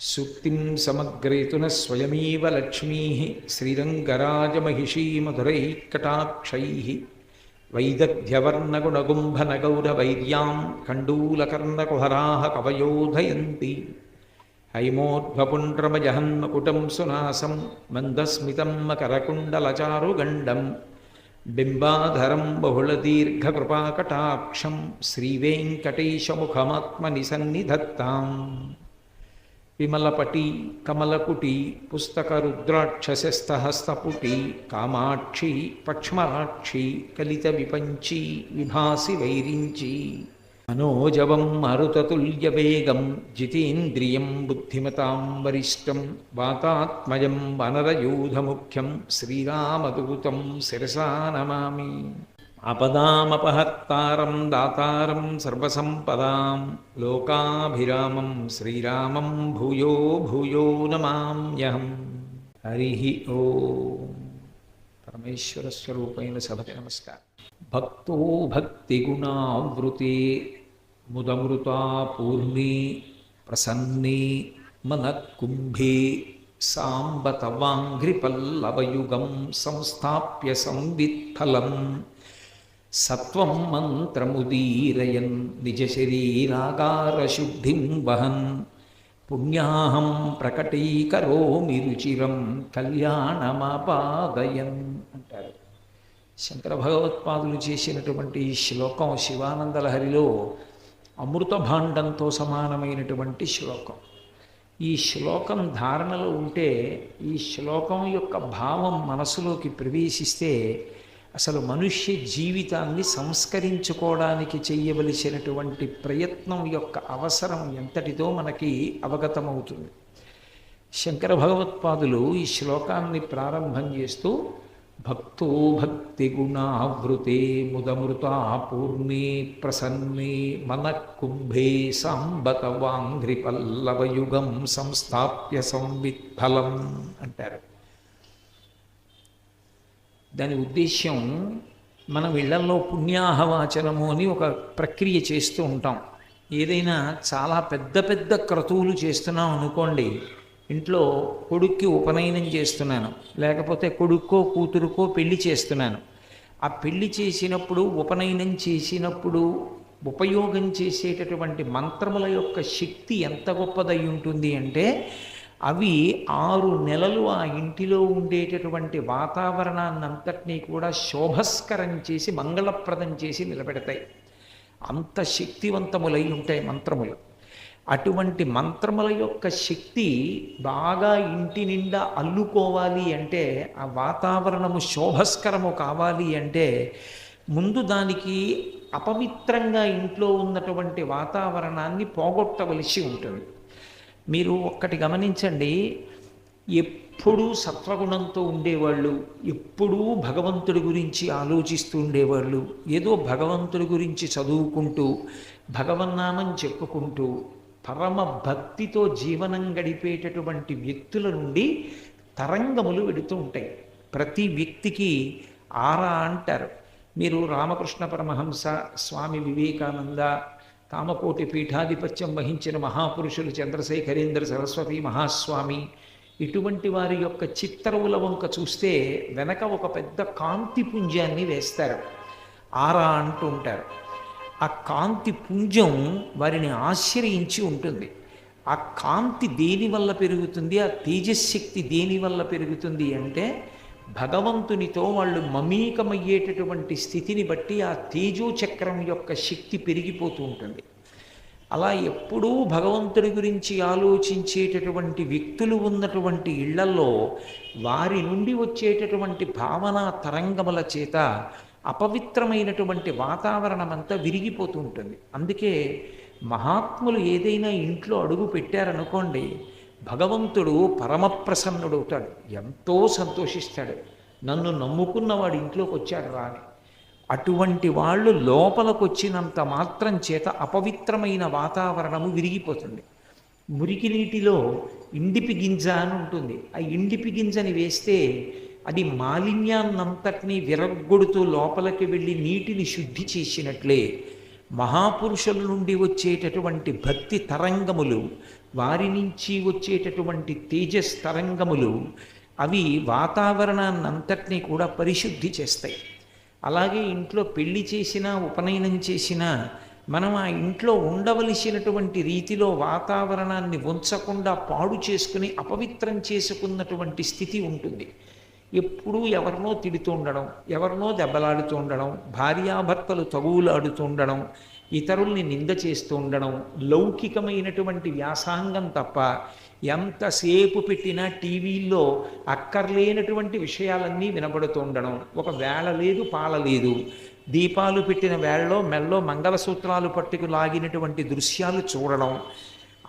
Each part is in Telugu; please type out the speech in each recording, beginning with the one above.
సూక్తిం సమగ్రేతున స్వయమీవ లక్ష్మీ శ్రీరంగరాజమహిషీ మధురైకటాక్షై వైదగ్ధ్యవర్ణగుణగుంభనగౌరవైర్యాం కండూలకర్ణకుహరాహ కవయోధయంతి హైమోద్భపుండ్రమజహన్మకుటం సునాసం మందస్మితం మకరకుండలచారుగండం బింబాధరం బహుళదీర్ఘకృపాకటాక్షం శ్రీవేంకటేశముఖమాత్మని సన్నిధత్తాం విమలపటి కమలకుటి పుస్తక పుస్తకరుద్రాక్షసస్తహస్తపుటి కామాక్షి పక్ష్మరాక్షి కలిత విపంచి విభాసి వైరించి మనోజవం మరుతతుల్య వేగం జితేంద్రియం బుద్ధిమతాం వరిష్టం వాతాత్మయం వనరయూధముఖ్యం శ్రీరామదూతం శిరసా నమామి. ఆపదామపహర్తారం దాతారం సర్వసంపదాం లోకాభిరామం శ్రీరామం భూయో భూయో నమామ్యహం. హరి ఓ. పరమేశ్వర స్వరూపైన సభకి నమస్కారం. భక్తో భక్తి గుణావృతి ముదమృతా పూర్ణి ప్రసన్ని మనకుంభి సాంబతవాంఘ్రిపల్లవయుగం సంస్థాప్య సంవిత్ఫలం సత్వం మంత్రముదీరయన్ నిజ శరీరాగార శుద్ధిం వహన్. పుణ్యాహం ప్రకటీకరోమి రుచిరం కళ్యాణమాపాదయన్ అంటారు. శంకర భగవత్పాదులు చేసినటువంటి శ్లోకం శివానందలహరిలో అమృత భాండంతో సమానమైనటువంటి శ్లోకం. ఈ శ్లోకం ధారణలో ఉంటే ఈ శ్లోకం యొక్క భావం మనసులోకి ప్రవేశిస్తే అసలు మనుష్య జీవితాన్ని సంస్కరించుకోవడానికి చేయవలసినటువంటి ప్రయత్నం యొక్క అవసరం ఎంతటిదో మనకి అవగతమవుతుంది. శంకర భగవత్పాదులు ఈ శ్లోకాన్ని ప్రారంభం చేస్తూ భక్తో భక్తి గుణావృతే ముదమృతా పూర్ణే ప్రసన్నే మనకుంభే సాంబత వాంఘ్రిపల్లవయుగం సంస్థాప్య సంవిత్ఫలం అంటారు. దాని ఉద్దేశ్యం మనం ఇళ్ళలో పుణ్యాహవాచనము అని ఒక ప్రక్రియ చేస్తూ ఉంటాం. ఏదైనా చాలా పెద్ద పెద్ద క్రతువులు చేస్తున్నాం అనుకోండి ఇంట్లో కొడుక్కి ఉపనయనం చేస్తున్నాను లేకపోతే కొడుక్కో కూతురుకో పెళ్ళి చేస్తున్నాను. ఆ పెళ్ళి చేసినప్పుడు ఉపనయనం చేసినప్పుడు ఉపయోగం చేసేటటువంటి మంత్రముల యొక్క శక్తి ఎంత గొప్పదై ఉంటుంది అంటే అవి ఆరు నెలలు ఆ ఇంటిలో ఉండేటటువంటి వాతావరణాన్నంతటినీ కూడా శోభస్కరం చేసి మంగళప్రదం చేసి నిలబెడతాయి. అంత శక్తివంతములై ఉంటాయి మంత్రములు. అటువంటి మంత్రముల యొక్క శక్తి బాగా ఇంటి నిండా అల్లుకోవాలి అంటే ఆ వాతావరణము శోభస్కరము కావాలి అంటే ముందు దానికి అపవిత్రంగా ఇంట్లో ఉన్నటువంటి వాతావరణాన్ని పోగొట్టవలసి ఉంటుంది. మీరు ఒక్కటి గమనించండి ఎప్పుడూ సత్వగుణంతో ఉండేవాళ్ళు ఎప్పుడూ భగవంతుడి గురించి ఆలోచిస్తూ ఉండేవాళ్ళు ఏదో భగవంతుడి గురించి చదువుకుంటూ భగవన్నామం చెప్పుకుంటూ పరమ భక్తితో జీవనం గడిపేటటువంటి వ్యక్తుల నుండి తరంగములు వెడుతూ ఉంటాయి. ప్రతి వ్యక్తికి ఆరా అంటారు. మీరు రామకృష్ణ పరమహంస స్వామి వివేకానంద కామకోటి పీఠాధిపత్యం వహించిన మహాపురుషులు చంద్రశేఖరేంద్ర సరస్వతి మహాస్వామి. ఇటువంటి వారి యొక్క చిత్తరువుల వంక చూస్తే వెనక ఒక పెద్ద కాంతి పుంజాన్ని వేస్తారు. ఆరా అంటూ ఉంటారు. ఆ కాంతి పుంజం వారిని ఆశ్రయించి ఉంటుంది. ఆ కాంతి దేని వల్ల పెరుగుతుంది? ఆ తేజశక్తి దేని వల్ల పెరుగుతుంది అంటే భగవంతునితో వాళ్ళు మమీకమయ్యేటటువంటి స్థితిని బట్టి ఆ తేజో చక్రం యొక్క శక్తి పెరిగిపోతూ ఉంటుంది. అలా ఎప్పుడూ భగవంతుడి గురించి ఆలోచించేటటువంటి వ్యక్తులు ఉన్నటువంటి ఇళ్ళలో వారి నుండి వచ్చేటటువంటి భావన తరంగముల చేత అపవిత్రమైనటువంటి వాతావరణం అంతా విరిగిపోతూ ఉంటుంది. అందుకే మహాత్ములు ఏదైనా ఇంట్లో అడుగు పెట్టారనుకోండి భగవంతుడు పరమప్రసన్నుడవుతాడు ఎంతో సంతోషిస్తాడు. నన్ను నమ్ముకున్నవాడు ఇంట్లోకి వచ్చాడు రాని అటువంటి వాళ్ళు లోపలకొచ్చినంత మాత్రం చేత అపవిత్రమైన వాతావరణము విరిగిపోతుంది. మురికి నీటిలో ఇండిపి గింజ అని ఉంటుంది. ఆ ఇండిపి గింజని వేస్తే అది మాలిన్యాన్నంతటినీ విరగ్గొడుతూ లోపలికి వెళ్ళి నీటిని శుద్ధి చేసినట్లే మహాపురుషుల నుండి వచ్చేటటువంటి భక్తి తరంగములు వారి నుంచి వచ్చేటటువంటి తేజస్ తరంగములు అవి వాతావరణాన్నంతటినీ కూడా పరిశుద్ధి చేస్తాయి. అలాగే ఇంట్లో పెళ్ళి చేసినా ఉపనయనం చేసినా మనం ఆ ఇంట్లో ఉండవలసినటువంటి రీతిలో వాతావరణాన్ని ఉంచకుండా పాడు చేసుకుని అపవిత్రం చేసుకున్నటువంటి స్థితి ఉంటుంది. ఎప్పుడూ ఎవరినో తిడుతూ ఉండడం ఎవరినో దెబ్బలాడుతూ ఉండడం భార్యాభర్తలు తగువులాడుతూ ఉండడం ఇతరుల్ని నింద చేస్తూ ఉండడం లౌకికమైనటువంటి వ్యాసాంగం తప్ప ఎంతసేపు పెట్టినా టీవీల్లో అక్కర్లేనటువంటి విషయాలన్నీ వినబడుతూ ఉండడం. ఒక వేళ లేదు పాల లేదు. దీపాలు పెట్టిన వేళలో మెల్లో మంగళసూత్రాలు పట్టుకు లాగినటువంటి దృశ్యాలు చూడడం.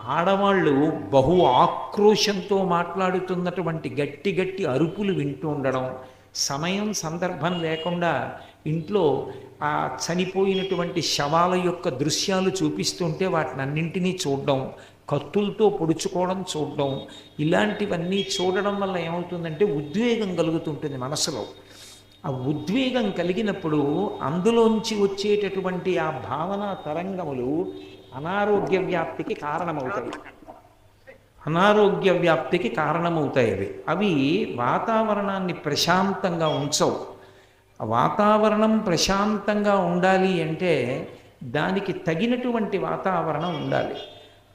ఆడవాళ్ళు బహు ఆక్రోశంతో మాట్లాడుతున్నటువంటి గట్టి గట్టి అరుపులు వింటూ ఉండడం సమయం సందర్భం లేకుండా ఇంట్లో ఆ చనిపోయినటువంటి శవాల యొక్క దృశ్యాలు చూపిస్తుంటే వాటిని అన్నింటినీ చూడడం కత్తులతో పొడుచుకోవడం చూడడం ఇలాంటివన్నీ చూడడం వల్ల ఏమవుతుందంటే ఉద్వేగం కలుగుతుంటుంది మనసులో. ఆ ఉద్వేగం కలిగినప్పుడు అందులోంచి వచ్చేటటువంటి ఆ భావన తరంగములు అనారోగ్య వ్యాప్తికి కారణమవుతాయి. అనారోగ్య వ్యాప్తికి కారణమవుతాయి. అవి అవి వాతావరణాన్ని ప్రశాంతంగా ఉంచవు. వాతావరణం ప్రశాంతంగా ఉండాలి అంటే దానికి తగినటువంటి వాతావరణం ఉండాలి.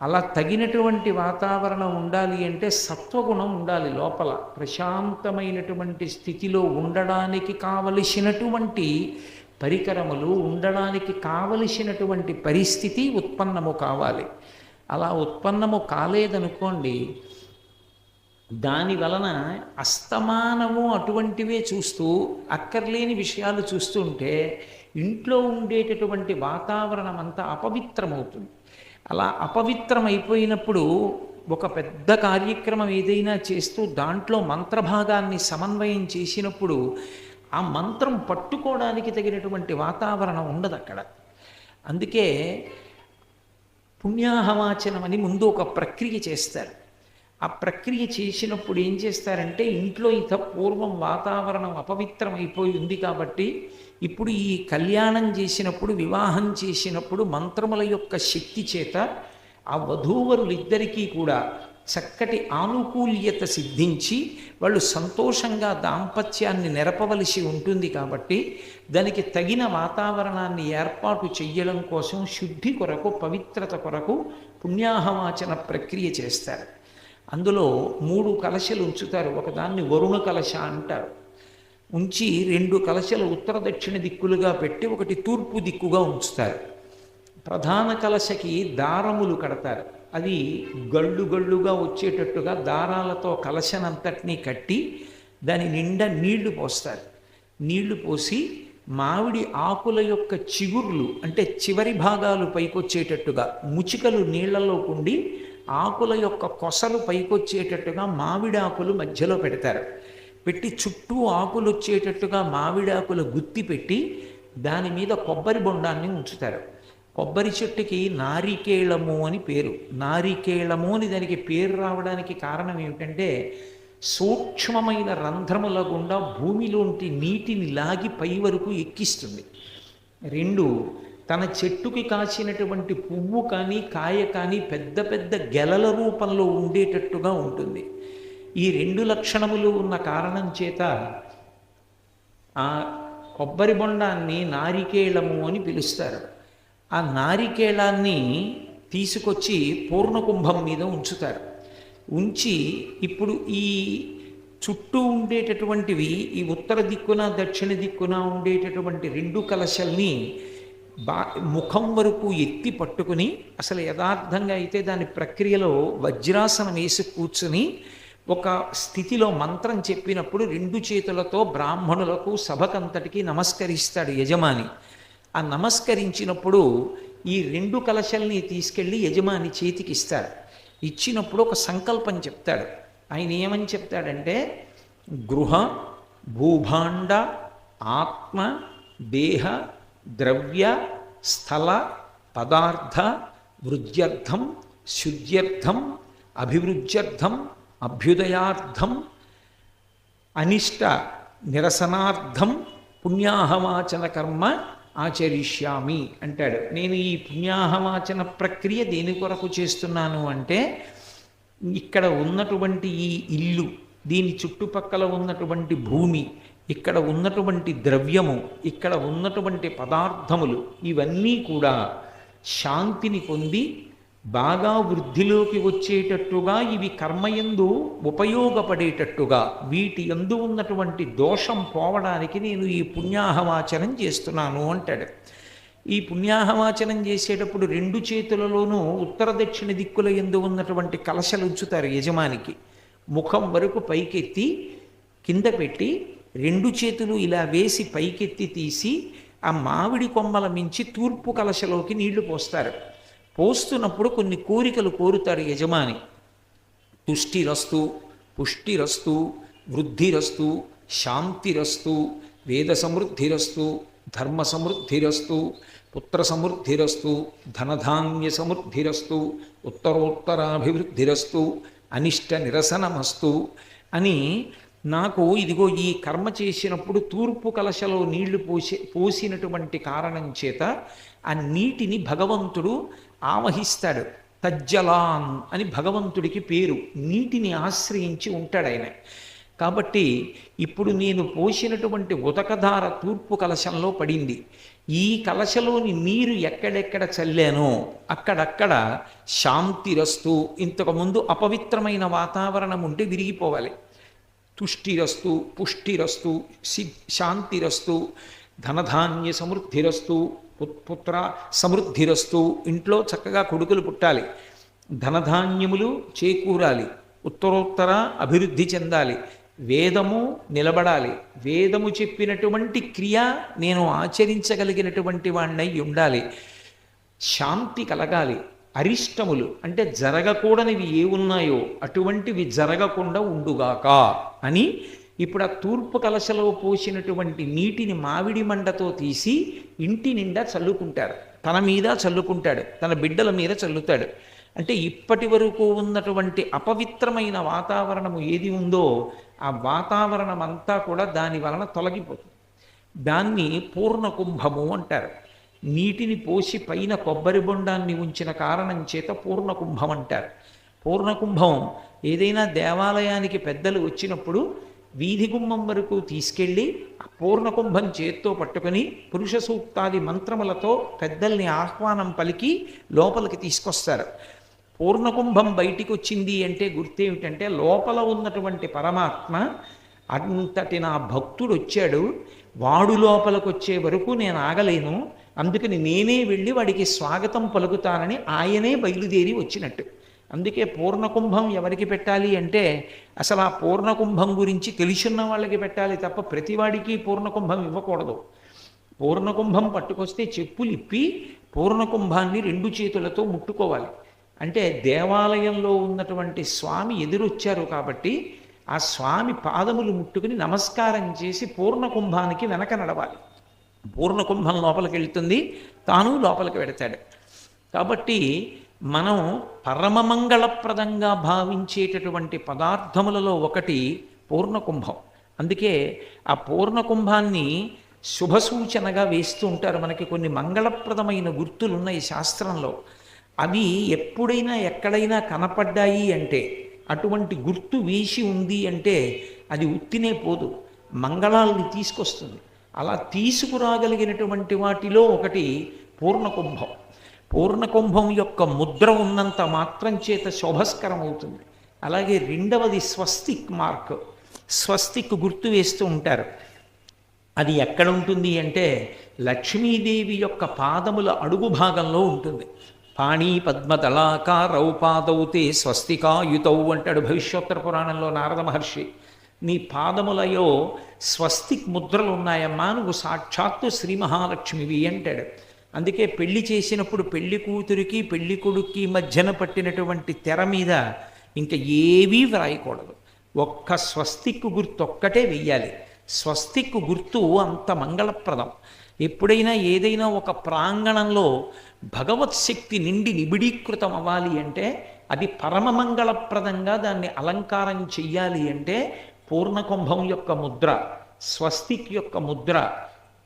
అలా తగినటువంటి వాతావరణం ఉండాలి అంటే సత్వగుణం ఉండాలి లోపల. ప్రశాంతమైనటువంటి స్థితిలో ఉండడానికి కావలసినటువంటి పరికరములు ఉండడానికి కావలసినటువంటి పరిస్థితి ఉత్పన్నము కావాలి. అలా ఉత్పన్నము కాలేదనుకోండి దాని వలన అస్తమానము అటువంటివే చూస్తూ అక్కర్లేని విషయాలు చూస్తుంటే ఇంట్లో ఉండేటటువంటి వాతావరణం అంతా అపవిత్రమవుతుంది. అలా అపవిత్రం అయిపోయినప్పుడు ఒక పెద్ద కార్యక్రమం ఏదైనా చేస్తూ దాంట్లో మంత్రభాగాన్ని సమన్వయం చేసినప్పుడు ఆ మంత్రం పట్టుకోవడానికి తగినటువంటి వాతావరణం ఉండదు అక్కడ. అందుకే పుణ్యాహవాచనం అని ముందు ఒక ప్రక్రియ చేస్తారు. ఆ ప్రక్రియ చేసినప్పుడు ఏం చేస్తారంటే ఇంట్లో ఇంత పూర్వం వాతావరణం అపవిత్రం అయిపోయి ఉంది కాబట్టి ఇప్పుడు ఈ కళ్యాణం చేసినప్పుడు వివాహం చేసినప్పుడు మంత్రముల యొక్క శక్తి చేత ఆ వధూవరులిద్దరికీ కూడా చక్కటి ఆనుకూల్యత సిద్ధించి వాళ్ళు సంతోషంగా దాంపత్యాన్ని నెరపవలసి ఉంటుంది కాబట్టి దానికి తగిన వాతావరణాన్ని ఏర్పాటు చెయ్యడం కోసం శుద్ధి కొరకు పవిత్రత కొరకు పుణ్యాహవాచన ప్రక్రియ చేస్తారు. అందులో మూడు కలశలు ఉంచుతారు. ఒకదాన్ని వరుణ కలశ అంటారు. ఉంచి రెండు కలశలు ఉత్తర దక్షిణ దిక్కులుగా పెట్టి ఒకటి తూర్పు దిక్కుగా ఉంచుతారు. ప్రధాన కలశకి దారములు కడతారు. అది గళ్ళు గళ్ళుగా వచ్చేటట్టుగా దారాలతో కలశనంతటినీ కట్టి దాని నిండా నీళ్ళు పోస్తారు. నీళ్ళు పోసి మామిడి ఆకుల యొక్క చిగుర్లు అంటే చివరి భాగాలు పైకొచ్చేటట్టుగా ముచికలు నీళ్ళలో ఉండి ఆకుల యొక్క కొసలు పైకొచ్చేటట్టుగా మామిడి ఆకులు మధ్యలో పెడతారు. పెట్టి చుట్టూ ఆకులు వచ్చేటట్టుగా మామిడి ఆకుల గుత్తి పెట్టి దాని మీద కొబ్బరి బొండాన్ని ఉంచుతారు. కొబ్బరి చెట్టుకి నారికేళము అని పేరు. నారికేళము అని దానికి పేరు రావడానికి కారణం ఏమిటంటే సూక్ష్మమైన రంధ్రముల గుండా భూమిలోంటి నీటిని లాగి పై వరకు ఎక్కిస్తుంది. రెండు తన చెట్టుకి కాసినటువంటి పువ్వు కానీ కాయ కానీ పెద్ద పెద్ద గెలల రూపంలో ఉండేటట్టుగా ఉంటుంది. ఈ రెండు లక్షణములు ఉన్న కారణం చేత ఆ కొబ్బరి బొండాన్ని నారికేళము అని పిలుస్తారు. ఆ నారికేళాన్ని తీసుకొచ్చి పూర్ణకుంభం మీద ఉంచుతారు. ఉంచి ఇప్పుడు ఈ చుట్టూ ఉండేటటువంటివి ఈ ఉత్తర దిక్కున దక్షిణ దిక్కున ఉండేటటువంటి రెండు కలశల్ని బా ముఖం వరకు ఎత్తి పట్టుకుని అసలు యథార్థంగా అయితే దాని ప్రక్రియలో వజ్రాసనం వేసి కూర్చుని ఒక స్థితిలో మంత్రం చెప్పినప్పుడు రెండు చేతులతో బ్రాహ్మణులకు సభకంతటికి నమస్కరిస్తాడు యజమాని. ఆ నమస్కరించినప్పుడు ఈ రెండు కలశల్ని తీసుకెళ్ళి యజమాని చేతికి ఇస్తాడు. ఇచ్చినప్పుడు ఒక సంకల్పం చెప్తాడు. ఆయన ఏమని చెప్తాడంటే గృహ భూభాండ ఆత్మ దేహ ద్రవ్య స్థల పదార్థ వృద్ధ్యర్థం శుద్ధ్యర్థం అభివృద్ధ్యర్థం అభ్యుదయార్థం అనిష్ట నిరసనార్థం పుణ్యాహవాచన కర్మ ఆచరిష్యామి అంటాడు. నేను ఈ పుణ్యాహవాచన ప్రక్రియ దేని కొరకు చేస్తున్నాను అంటే ఇక్కడ ఉన్నటువంటి ఈ ఇల్లు దీని చుట్టుపక్కల ఉన్నటువంటి భూమి ఇక్కడ ఉన్నటువంటి ద్రవ్యము ఇక్కడ ఉన్నటువంటి పదార్థములు ఇవన్నీ కూడా శాంతిని పొంది బాగా వృద్ధిలోకి వచ్చేటట్టుగా ఇవి కర్మయందు ఉపయోగపడేటట్టుగా వీటి ఎందు ఉన్నటువంటి దోషం పోవడానికి నేను ఈ పుణ్యాహవాచనం చేస్తున్నాను అంటాడు. ఈ పుణ్యాహవాచనం చేసేటప్పుడు రెండు చేతులలోనూ ఉత్తర దక్షిణ దిక్కుల ఎందు ఉన్నటువంటి కలశలు ఉంచుతారు యజమానికి. ముఖం వరకు పైకెత్తి కింద పెట్టి రెండు చేతులు ఇలా వేసి పైకెత్తి తీసి ఆ మామిడి కొమ్మల మించి తూర్పు కలశలోకి నీళ్ళు పోస్తారు. పోస్తున్నప్పుడు కొన్ని కోరికలు కోరుతాడు యజమాని. తుష్టిరస్తు పుష్టిరస్తు వృద్ధిరస్తు శాంతిరస్తు వేద సమృద్ధిరస్తు ధర్మ సమృద్ధిరస్తు పుత్ర సమృద్ధిరస్తు ధనధాన్య సమృద్ధిరస్తు ఉత్తరోత్తరాభివృద్ధిరస్తు అనిష్ట నిరసనమస్తు అని నాకు ఇదిగో ఈ కర్మ చేసినప్పుడు తూర్పు కలశలో నీళ్ళు పోసి పోసినటువంటి కారణం చేత ఆ నీటిని భగవంతుడు ఆవహిస్తాడు. తజ్జలాన్ అని భగవంతుడికి పేరు. నీటిని ఆశ్రయించి ఉంటాడు ఆయన. కాబట్టి ఇప్పుడు నేను పోసినటువంటి ఉదకధార తూర్పు కలశంలో పడింది. ఈ కలశలోని నీరు ఎక్కడెక్కడ చల్లానో అక్కడక్కడ శాంతిరస్తు ఇంతకుముందు అపవిత్రమైన వాతావరణం ఉంటే విరిగిపోవాలి. తుష్టిరస్తు పుష్టిరస్తు సి శాంతిరస్తు ధనధాన్య సమృద్ధిరస్తు పుత్ర సమృద్ధిరస్తు ఇంట్లో చక్కగా కొడుకులు పుట్టాలి. ధనధాన్యములు చేకూరాలి. ఉత్తరోత్తర అభివృద్ధి చెందాలి. వేదము నిలబడాలి. వేదము చెప్పినటువంటి క్రియ నేను ఆచరించగలిగినటువంటి వాణ్ణై ఉండాలి. శాంతి కలగాలి. అరిష్టములు అంటే జరగకూడనివి ఏ ఉన్నాయో అటువంటివి జరగకుండా ఉండుగాక అని ఇప్పుడు ఆ తూర్పు కలశలో పోసినటువంటి నీటిని మామిడి మండతో తీసి ఇంటి నిండా చల్లుకుంటారు తన మీద చల్లుకుంటాడు తన బిడ్డల మీద చల్లుతాడు. అంటే ఇప్పటి వరకు ఉన్నటువంటి అపవిత్రమైన వాతావరణము ఏది ఉందో ఆ వాతావరణం అంతా కూడా దాని వలన తొలగిపోతుంది. దాన్ని పూర్ణ కుంభము అంటారు. నీటిని పోసి పైన కొబ్బరి బొండాన్ని ఉంచిన కారణం చేత పూర్ణ కుంభం అంటారు. పూర్ణ కుంభం ఏదైనా దేవాలయానికి పెద్దలు వచ్చినప్పుడు వీధి గుమ్మం వరకు తీసుకెళ్ళి ఆ చేత్తో పట్టుకొని పురుష సూక్తాది మంత్రములతో పెద్దల్ని ఆహ్వానం పలికి లోపలికి తీసుకొస్తారు. పూర్ణకుంభం బయటికి వచ్చింది అంటే గుర్తేమిటంటే లోపల ఉన్నటువంటి పరమాత్మ అంతటి నా భక్తుడు వచ్చాడు వాడు లోపలికి వచ్చే వరకు నేను ఆగలేను. అందుకని నేనే వెళ్ళి వాడికి స్వాగతం పలుకుతానని ఆయనే బయలుదేరి వచ్చినట్టు. అందుకే పూర్ణకుంభం ఎవరికి పెట్టాలి అంటే అసలు ఆ పూర్ణకుంభం గురించి తెలిసిన వాళ్ళకి పెట్టాలి తప్ప ప్రతివాడికి పూర్ణకుంభం ఇవ్వకూడదు. పూర్ణకుంభం పట్టుకొస్తే చెప్పులు ఇప్పి పూర్ణకుంభాన్ని రెండు చేతులతో ముట్టుకోవాలి. అంటే దేవాలయంలో ఉన్నటువంటి స్వామి ఎదురొచ్చారు కాబట్టి ఆ స్వామి పాదములు ముట్టుకుని నమస్కారం చేసి పూర్ణకుంభానికి వెనక నడవాలి. పూర్ణకుంభం లోపలికి వెళ్తుంది. తాను లోపలికి వెడతాడు. కాబట్టి మనం పరమమంగళప్రదంగా భావించేటటువంటి పదార్థములలో ఒకటి పూర్ణకుంభం. అందుకే ఆ పూర్ణకుంభాన్ని శుభ సూచనగా వేస్తూ ఉంటారు. మనకి కొన్ని మంగళప్రదమైన గుర్తులు ఉన్నాయి శాస్త్రంలో. అవి ఎప్పుడైనా ఎక్కడైనా కనపడ్డాయి అంటే అటువంటి గుర్తు వేసి ఉంది అంటే అది ఉత్తినే పోదు. మంగళాల్ని తీసుకొస్తుంది. అలా తీసుకురాగలిగినటువంటి వాటిలో ఒకటి పూర్ణకుంభం. పూర్ణకుంభం యొక్క ముద్ర ఉన్నంత మాత్రం చేత శోభస్కరం అవుతుంది అలాగే రెండవది స్వస్తిక్ మార్క్. స్వస్తిక్ గుర్తు వేస్తూ ఉంటారు. అది ఎక్కడ ఉంటుంది అంటే లక్ష్మీదేవి యొక్క పాదముల అడుగు భాగంలో ఉంటుంది. పాణి పద్మదళాకారౌ పాదౌతే స్వస్తికాయుతౌ అంటాడు భవిష్యోత్తర పురాణంలో నారద మహర్షి. నీ పాదములయో స్వస్తిక్ ముద్రలు ఉన్నాయమ్మా నువ్వు సాక్షాత్తు శ్రీ మహాలక్ష్మివి అంటాడు. అందుకే పెళ్ళి చేసినప్పుడు పెళ్ళి కూతురికి పెళ్ళి కొడుక్కి మధ్యన పట్టినటువంటి తెర మీద ఇంకా ఏవీ వ్రాయకూడదు. ఒక్క స్వస్తిక్ గుర్తు ఒక్కటే వెయ్యాలి. స్వస్తిక్ గుర్తు అంత మంగళప్రదం. ఎప్పుడైనా ఏదైనా ఒక ప్రాంగణంలో భగవత్ శక్తి నిండి నిబిడీకృతం అవ్వాలి అంటే అది పరమమంగళప్రదంగా దాన్ని అలంకారం చెయ్యాలి అంటే పూర్ణకుంభం యొక్క ముద్ర స్వస్తిక్ యొక్క ముద్ర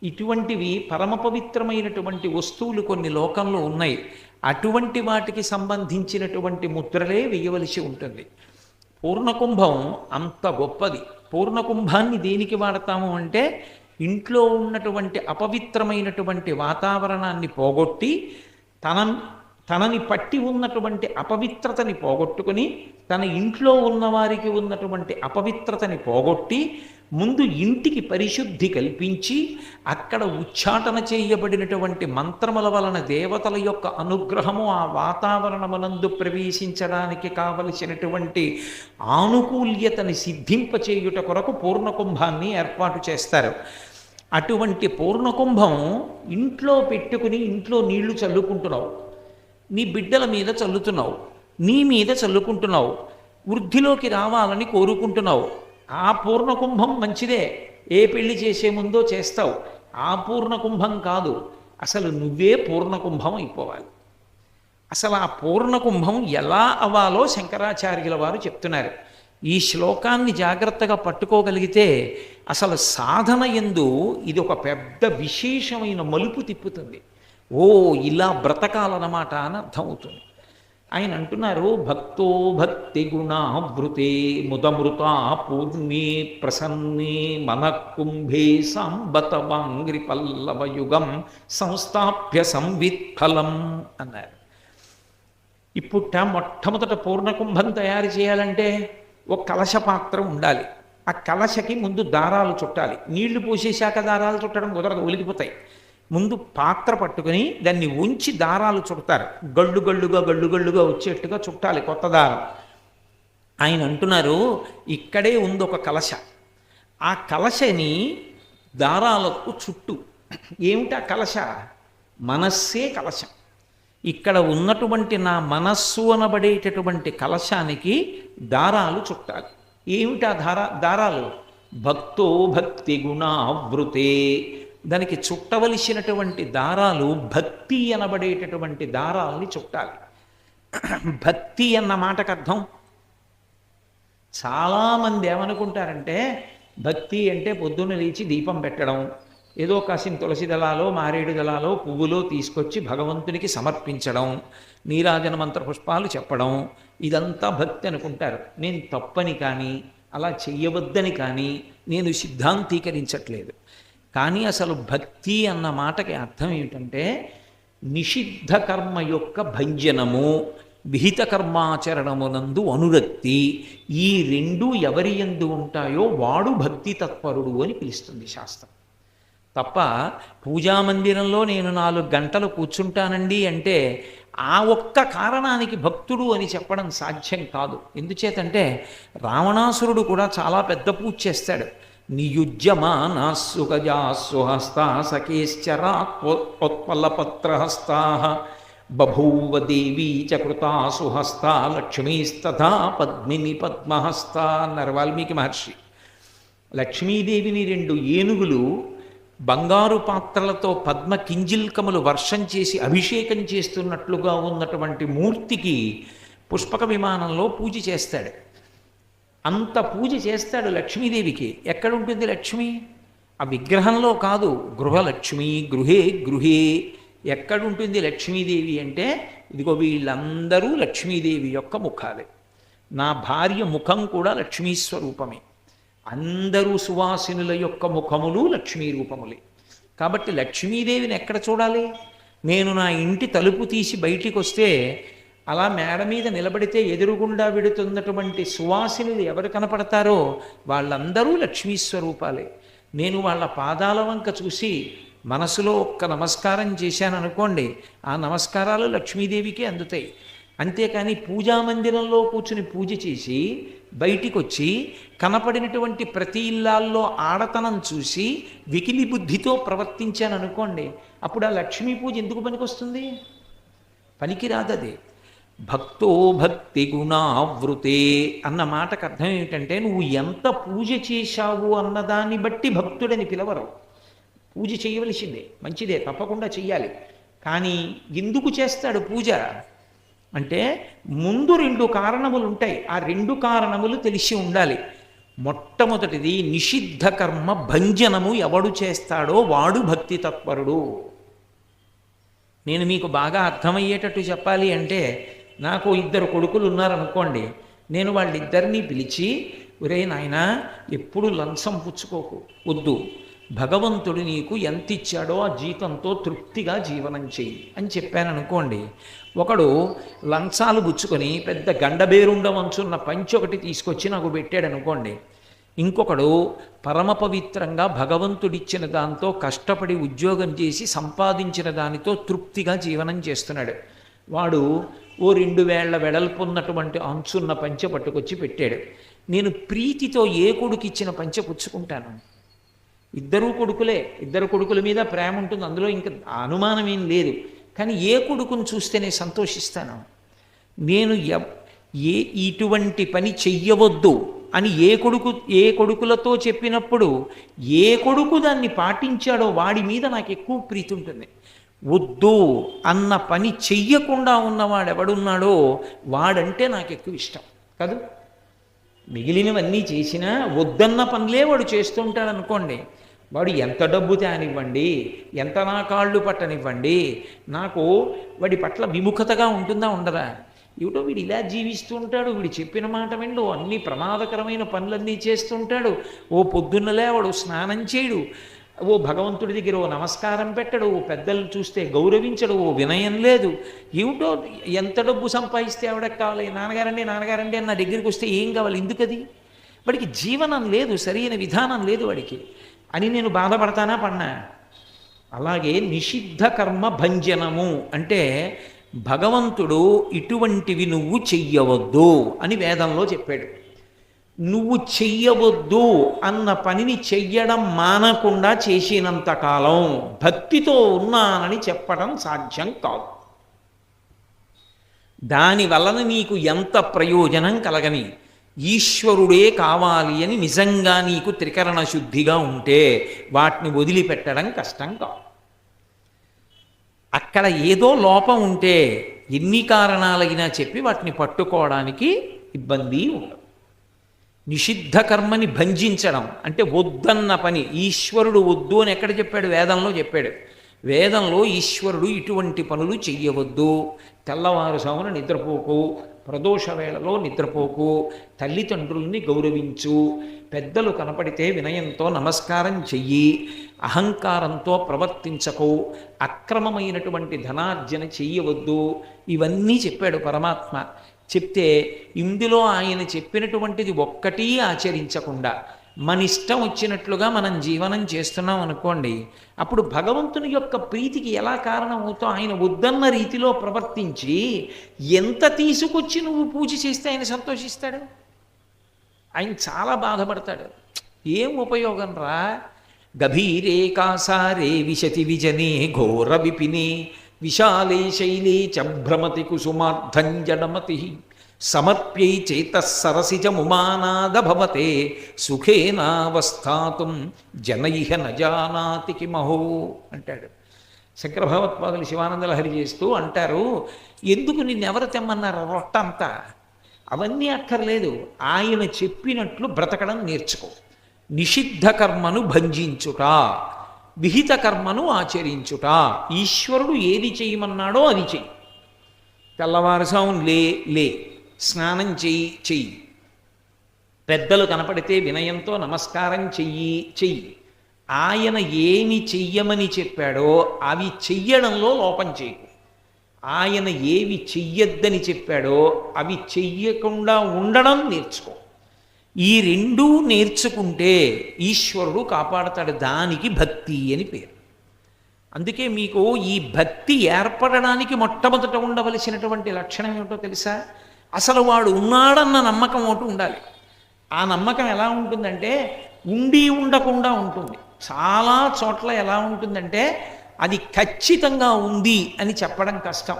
ఇటువంటివి పరమ పవిత్రమైనటువంటి వస్తువులు కొన్ని లోకంలో ఉన్నాయి. అటువంటి వాటికి సంబంధించినటువంటి ముద్రలే వేయవలసి ఉంటుంది. పూర్ణకుంభం అంత గొప్పది. పూర్ణకుంభాన్ని దేనికి వాడతాము అంటే ఇంట్లో ఉన్నటువంటి అపవిత్రమైనటువంటి వాతావరణాన్ని పోగొట్టి తన తనని పట్టి ఉన్నటువంటి అపవిత్రతని పోగొట్టుకుని తన ఇంట్లో ఉన్నవారికి ఉన్నటువంటి అపవిత్రతని పోగొట్టి ముందు ఇంటికి పరిశుద్ధి కల్పించి అక్కడ ఉచ్చాటన చేయబడినటువంటి మంత్రముల వలన దేవతల యొక్క అనుగ్రహము ఆ వాతావరణమునందు ప్రవేశించడానికి కావలసినటువంటి ఆనుకూల్యతని సిద్ధింపచేయుట కొరకు పూర్ణకుంభాన్ని ఏర్పాటు చేస్తారు. అటువంటి పూర్ణకుంభం ఇంట్లో పెట్టుకుని ఇంట్లో నీళ్ళు చల్లుకుంటున్నావు. నీ బిడ్డల మీద చల్లుతున్నావు నీ మీద చల్లుకుంటున్నావు వృద్ధిలోకి రావాలని కోరుకుంటున్నావు. ఆ పూర్ణకుంభం మంచిదే. ఏ పెళ్ళి చేసే ముందో చేస్తావు. ఆ పూర్ణకుంభం కాదు. అసలు నువ్వే పూర్ణకుంభం అయిపోవాలి. అసలు ఆ పూర్ణకుంభం ఎలా అవ్వాలో శంకరాచార్యుల వారు చెప్తున్నారు. ఈ శ్లోకాన్ని జాగ్రత్తగా పట్టుకోగలిగితే అసలు సాధన ఎందు ఇది ఒక పెద్ద విశేషమైన మలుపు తిప్పుతుంది. ఓ ఇలా బ్రతకాలన్నమాట అని అర్థమవుతుంది. ఆయన అంటున్నారు భక్తో భక్తి గుణావృతే ముదమృత పూర్ణే ప్రసన్నే మనకుంభే సాంబత వాంగ్రి పల్లవయుగం సంస్థాప్య సంవిత్ఫలం అన్నారు. ఇప్పుట మొట్టమొదట పూర్ణకుంభం తయారు చేయాలంటే ఒక కలశ పాత్ర ఉండాలి. ఆ కలశకి ముందు దారాలు చుట్టాలి. నీళ్ళు పోసేశాక దారాలు చుట్టడం కుదరదు ఒలిగిపోతాయి. ముందు పాత్ర పట్టుకుని దాన్ని ఉంచి దారాలు చుడతారు. గళ్ళు గళ్ళుగా గళ్ళు గళ్ళుగా వచ్చేట్టుగా చుట్టాలి కొత్త దారం. ఆయన అంటున్నారు ఇక్కడే ఉంది ఒక కలశ. ఆ కలశని దారాలకు చుట్టూ. ఏమిటా కలశ? మనస్సే కలశం. ఇక్కడ ఉన్నటువంటి నా మనస్సు అనబడేటటువంటి కలశానికి దారాలు చుట్టాలి. ఏమిటా దారా దారాలు? భక్తో భక్తి గుణావృతే దానికి చుట్టవలసినటువంటి దారాలు భక్తి అనబడేటటువంటి దారాలని చుట్టాలి. భక్తి అన్న మాటకు అర్థం? చాలామంది ఏమనుకుంటారంటే భక్తి అంటే పొద్దున్న లేచి దీపం పెట్టడం ఏదో కాసిన తులసి దళాలో మారేడు దళాలో పువ్వులో తీసుకొచ్చి భగవంతునికి సమర్పించడం నీరాజన మంత్ర పుష్పాలు చెప్పడం ఇదంతా భక్తి అనుకుంటారు. నేను తప్పని కానీ అలా చెయ్యవద్దని కానీ నేను సిద్ధాంతీకరించట్లేదు. కానీ అసలు భక్తి అన్న మాటకి అర్థం ఏమిటంటే నిషిద్ధ కర్మ యొక్క భంజనము విహిత కర్మాచరణమునందు అనురక్తి ఈ రెండు ఎవరి ఎందు ఉంటాయో వాడు భక్తి తత్పరుడు అని పిలుస్తుంది శాస్త్రం. తప్ప పూజామందిరంలో నేను నాలుగు గంటలు కూర్చుంటానండి అంటే ఆ ఒక్క కారణానికి భక్తుడు అని చెప్పడం సాధ్యం కాదు. ఎందుచేతంటే రావణాసురుడు కూడా చాలా పెద్ద పూజ చేస్తాడు. నియుజ్యమానా సుగజా సుహస్తా బభూవ దేవీ చ సుహస్తా లక్ష్మీస్తథా పద్మిని పద్మహస్త అన్నారు వాల్మీకి మహర్షి. లక్ష్మీదేవిని రెండు ఏనుగులు బంగారు పాత్రలతో పద్మ కింజిల్కములు వర్షం చేసి అభిషేకం చేస్తున్నట్లుగా ఉన్నటువంటి మూర్తికి పుష్పక విమానంలో పూజ చేస్తాడు. అంత పూజ చేస్తాడు లక్ష్మీదేవికి. ఎక్కడుంటుంది లక్ష్మి? ఆ విగ్రహంలో కాదు గృహలక్ష్మి గృహే గృహే. ఎక్కడుంటుంది లక్ష్మీదేవి అంటే ఇదిగో వీళ్ళందరూ లక్ష్మీదేవి యొక్క ముఖాలే. నా భార్య ముఖం కూడా లక్ష్మీ స్వరూపమే. అందరూ సువాసినుల యొక్క ముఖములు లక్ష్మీ రూపములే. కాబట్టి లక్ష్మీదేవిని ఎక్కడ చూడాలి? నేను నా ఇంటి తలుపు తీసి బయటికి వస్తే అలా మేడ మీద నిలబడితే ఎదురుగుండా విడుతున్నటువంటి సువాసినులు ఎవరు కనపడతారో వాళ్ళందరూ లక్ష్మీ స్వరూపాలే నేను వాళ్ళ పాదాల వంక చూసి మనసులో ఒక్క నమస్కారం చేశాను అనుకోండి ఆ నమస్కారాలు లక్ష్మీదేవికి అందుతాయి. అంతేకాని పూజా మందిరంలో కూర్చుని పూజ చేసి బయటికి వచ్చి కనపడినటువంటి ప్రతి ఇల్లాల్లో ఆడతనం చూసి వికిలి బుద్ధితో ప్రవర్తించాను అనుకోండి అప్పుడు ఆ లక్ష్మీ పూజ ఎందుకు పనికొస్తుంది? పనికిరాదది. భక్తో భక్తి గుణావృతే అన్న మాటకు అర్థం ఏమిటంటే నువ్వు ఎంత పూజ చేశావు అన్నదాన్ని బట్టి భక్తుడని పిలవరు. పూజ చేయవలసిందే మంచిదే తప్పకుండా చెయ్యాలి. కానీ ఎందుకు చేస్తాడు పూజ? అంటే ముందు రెండు కారణములు ఉంటాయి. ఆ రెండు కారణములు తెలిసి ఉండాలి. మొట్టమొదటిది నిషిద్ధ కర్మ భంజనము ఎవడు చేస్తాడో వాడు భక్తి తత్పరుడు. నేను మీకు బాగా అర్థమయ్యేటట్టు చెప్పాలి అంటే నాకు ఇద్దరు కొడుకులు ఉన్నారనుకోండి నేను వాళ్ళిద్దరినీ పిలిచి ఒరే నాయన ఎప్పుడు లంచం పుచ్చుకోకు వద్దు. భగవంతుడు నీకు ఎంత ఇచ్చాడో ఆ జీతంతో తృప్తిగా జీవనం చెయ్యి. అని చెప్పాను అనుకోండి ఒకడు లంచాలు పుచ్చుకొని పెద్ద గండబేరుండ వంచున్న పంచి ఒకటి తీసుకొచ్చి నాకు పెట్టాడు అనుకోండి ఇంకొకడు పరమ పవిత్రంగా భగవంతుడిచ్చిన దాంతో కష్టపడి ఉద్యోగం చేసి సంపాదించిన దానితో తృప్తిగా జీవనం చేస్తున్నాడు. వాడు ఓ రెండు వేళ్ళ వెడల్పున్నటువంటి అంచున్న పంచె పట్టుకొచ్చి పెట్టాడు. నేను ప్రీతితో ఏ కొడుకు ఇచ్చిన పంచె పుచ్చుకుంటాను? ఇద్దరు కొడుకులే. ఇద్దరు కొడుకుల మీద ప్రేమ ఉంటుంది. అందులో ఇంకా అనుమానం ఏం లేదు. కానీ ఏ కొడుకును చూస్తేనే సంతోషిస్తాను? నేను ఏ ఇటువంటి పని చెయ్యవద్దు అని ఏ కొడుకు ఏ కొడుకులతో చెప్పినప్పుడు ఏ కొడుకు దాన్ని పాటించాడో వాడి మీద నాకు ఎక్కువ ప్రీతి ఉంటుంది. వద్దు అన్న పని చెయ్యకుండా ఉన్నవాడు ఎవడున్నాడో వాడంటే నాకు ఎక్కువ ఇష్టం. కాదు? మిగిలినవన్నీ చేసినా వద్దన్న పనులే వాడు చేస్తుంటాడు అనుకోండి వాడు ఎంత డబ్బు తేనివ్వండి ఎంత నా కాళ్ళు పట్టనివ్వండి నాకు వాడి పట్ల విముఖతగా ఉంటుందా ఉండదా? ఏమిటో వీడు ఇలా జీవిస్తూ ఉంటాడు వీడు చెప్పిన మాట విండు అన్ని ప్రమాదకరమైన పనులన్నీ చేస్తుంటాడు. ఓ పొద్దున్నలే వాడు స్నానం చేయడు ఓ భగవంతుడి దగ్గర ఓ నమస్కారం పెట్టడు ఓ పెద్దలను చూస్తే గౌరవించడు ఓ వినయం లేదు. ఏమిటో ఎంత డబ్బు సంపాదిస్తే ఎవడకి కావాలి? నాన్నగారండి నాన్నగారండి అని నా దగ్గరికి వస్తే ఏం కావాలి? ఎందుకది? వాడికి జీవనం లేదు సరైన విధానం లేదు వాడికి. అని నేను బాధపడతానా పన్నా అలాగే నిషిద్ధ కర్మ భంజనము అంటే భగవంతుడు ఇటువంటివి నువ్వు చెయ్యవద్దు అని వేదంలో చెప్పాడు. నువ్వు చెయ్యవద్దు అన్న పనిని చెయ్యడం మానకుండా చేసినంత కాలం భక్తితో ఉన్నానని చెప్పడం సాధ్యం కాదు. దానివలన నీకు ఎంత ప్రయోజనం కలగని ఈశ్వరుడే కావాలి అని నిజంగా నీకు త్రికరణ శుద్ధిగా ఉంటే వాటిని వదిలిపెట్టడం కష్టం కాదు. అక్కడ ఏదో లోపం ఉంటే ఎన్ని కారణాలైనా చెప్పి వాటిని పట్టుకోవడానికి ఇబ్బంది ఉండదు. నిషిద్ధ కర్మని భంజించడం అంటే వద్దన్న పని. ఈశ్వరుడు వద్దు అని ఎక్కడ చెప్పాడు? వేదంలో చెప్పాడు. వేదంలో ఈశ్వరుడు ఇటువంటి పనులు చెయ్యవద్దు. తెల్లవారుసామున నిద్రపోకు. ప్రదోష వేళలో నిద్రపోకు. తల్లిదండ్రుల్ని గౌరవించు. పెద్దలు కనపడితే వినయంతో నమస్కారం చెయ్యి. అహంకారంతో ప్రవర్తించకు. అక్రమమైనటువంటి ధనార్జన చెయ్యవద్దు. ఇవన్నీ చెప్పాడు పరమాత్మ. చెప్తే ఇందులో ఆయన చెప్పినటువంటిది ఒక్కటి ఆచరించకుండా మన ఇష్టం వచ్చినట్లుగా మనం జీవనం చేస్తున్నాం అనుకోండి అప్పుడు భగవంతుని యొక్క ప్రీతికి ఎలా కారణమవుతో ఆయన వద్దన్న రీతిలో ప్రవర్తించి ఎంత తీసుకొచ్చి నువ్వు పూజ చేస్తే ఆయన సంతోషిస్తాడు? ఆయన చాలా బాధపడతాడు. ఏం ఉపయోగం రా? గభీరే కాసారే విశతి విజనే ఘోర విపినే విశాలే శైలే చ భ్రమతి కుసుమార్థంజడమతి సమర్ప్యై చేత సరసిజముమానాద సుఖేనావస్థాతుం జనైహ నజానాతి కిమహో అంటాడు. శంకర భగవత్పాదులు శివానందలహరి చేస్తూ అంటారు ఎందుకు నిన్నెవరు తెమ్మన్నారు రొట్టంతా? అవన్నీ అక్కర్లేదు ఆయన చెప్పినట్లు బ్రతకడం నేర్చుకో. నిషిద్ధ కర్మను భంజించుట విహిత కర్మను ఆచరించుట. ఈశ్వరుడు ఏది చేయమన్నాడో అది చెయ్యి. తెల్లవారుసాము లే లే స్నానం చెయ్యి చెయ్యి. పెద్దలు కనపడితే వినయంతో నమస్కారం చెయ్యి చెయ్యి. ఆయన ఏమి చెయ్యమని చెప్పాడో అవి చెయ్యడంలో లోపం చేయకు. ఆయన ఏవి చెయ్యొద్దని చెప్పాడో అవి చెయ్యకుండా ఉండడం నేర్చుకో. ఈ రెండూ నేర్చుకుంటే ఈశ్వరుడు కాపాడతాడు దానికి భక్తి అని పేరు. అందుకే మీకు ఈ భక్తి ఏర్పడడానికి మొట్టమొదట ఉండవలసినటువంటి లక్షణం ఏమిటో తెలుసా? అసలు వాడు ఉన్నాడన్న నమ్మకం ఒకటి ఉండాలి. ఆ నమ్మకం ఎలా ఉంటుందంటే ఉండి ఉండకుండా ఉంటుంది. చాలా చోట్ల ఎలా ఉంటుందంటే అది ఖచ్చితంగా ఉంది అని చెప్పడం కష్టం.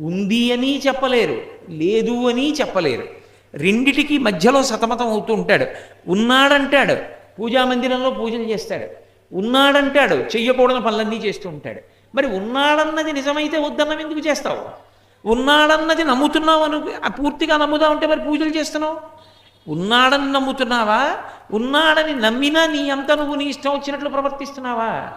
ఉంది అని చెప్పలేరు లేదు అని చెప్పలేరు. రెండిటికి మధ్యలో సతమతం అవుతూ ఉంటాడు. ఉన్నాడంటాడు. పూజా మందిరంలో పూజలు చేస్తాడు. ఉన్నాడంటాడు. చెయ్యకూడని పనులన్నీ చేస్తూ ఉంటాడు. మరి ఉన్నాడన్నది నిజమైతే వద్దన్నం ఎందుకు చేస్తావు? ఉన్నాడన్నది నమ్ముతున్నావు అను ఆ పూర్తిగా నమ్ముదా ఉంటే మరి పూజలు చేస్తున్నావు? ఉన్నాడని నమ్ముతున్నావా? ఉన్నాడని నమ్మినా నీ అంత నువ్వు నీ ఇష్టం వచ్చినట్లు ప్రవర్తిస్తున్నావా?